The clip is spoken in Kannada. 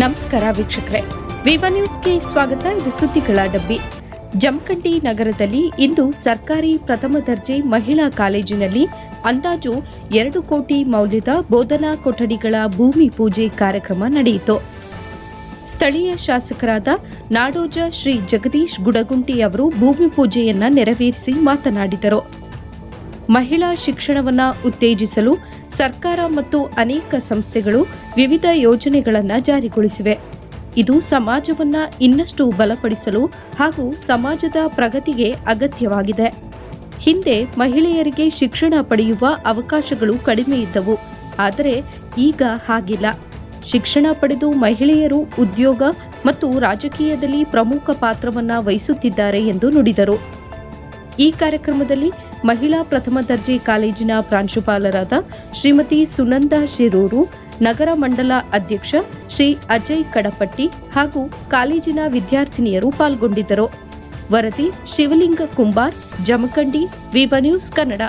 ನಮಸ್ಕಾರ ವೀಕ್ಷಕರೇ. ವಿವ ನ್ಯೂಸ್ಗೆ ಸ್ವಾಗತ. ಇದು ಸುದ್ದಿಗಳ ಡಬ್ಬಿ. ಜಮಖಂಡಿ ನಗರದಲ್ಲಿ ಇಂದು ಸರ್ಕಾರಿ ಪ್ರಥಮ ದರ್ಜೆ ಮಹಿಳಾ ಕಾಲೇಜಿನಲ್ಲಿ ಅಂದಾಜು ಎರಡು ಕೋಟಿ ಮೌಲ್ಯದ ಬೋಧನಾ ಕೊಠಡಿಗಳ ಭೂಮಿ ಪೂಜೆ ಕಾರ್ಯಕ್ರಮ ನಡೆಯಿತು. ಸ್ಥಳೀಯ ಶಾಸಕರಾದ ನಾಡೋಜ ಶ್ರೀ ಜಗದೀಶ್ ಗುಡಗುಂಟಿ ಅವರು ಭೂಮಿ ಪೂಜೆಯನ್ನ ನೆರವೇರಿಸಿ ಮಾತನಾಡಿದರು. ಮಹಿಳಾ ಶಿಕ್ಷಣವನ್ನು ಉತ್ತೇಜಿಸಲು ಸರ್ಕಾರ ಮತ್ತು ಅನೇಕ ಸಂಸ್ಥೆಗಳು ವಿವಿಧ ಯೋಜನೆಗಳನ್ನು ಜಾರಿಗೊಳಿಸಿವೆ. ಇದು ಸಮಾಜವನ್ನ ಇನ್ನಷ್ಟು ಬಲಪಡಿಸಲು ಹಾಗೂ ಸಮಾಜದ ಪ್ರಗತಿಗೆ ಅಗತ್ಯವಾಗಿದೆ. ಹಿಂದೆ ಮಹಿಳೆಯರಿಗೆ ಶಿಕ್ಷಣ ಪಡೆಯುವ ಅವಕಾಶಗಳು ಕಡಿಮೆ ಇದ್ದವು. ಆದರೆ ಈಗ ಹಾಗಿಲ್ಲ. ಶಿಕ್ಷಣ ಪಡೆದು ಮಹಿಳೆಯರು ಉದ್ಯೋಗ ಮತ್ತು ರಾಜಕೀಯದಲ್ಲಿ ಪ್ರಮುಖ ಪಾತ್ರವನ್ನ ವಹಿಸುತ್ತಿದ್ದಾರೆ ಎಂದು ನುಡಿದರು. ಈ ಕಾರ್ಯಕ್ರಮದಲ್ಲಿ ಮಹಿಳಾ ಪ್ರಥಮ ದರ್ಜೆ ಕಾಲೇಜಿನ ಪ್ರಾಂಶುಪಾಲರಾದ ಶ್ರೀಮತಿ ಸುನಂದಾ ಶಿರೂರು ನಗರ ಮಂಡಲ ಅಧ್ಯಕ್ಷ ಶ್ರೀ ಅಜಯ್ ಕಡಪಟ್ಟಿ ಹಾಗೂ ಕಾಲೇಜಿನ ವಿದ್ಯಾರ್ಥಿನಿಯರು ಪಾಲ್ಗೊಂಡಿದ್ದರು. ವರದಿ ಶಿವಲಿಂಗ ಕುಂಬಾರ್, ಜಮಖಂಡಿ ವಿವ ನ್ಯೂಸ್ ಕನ್ನಡ.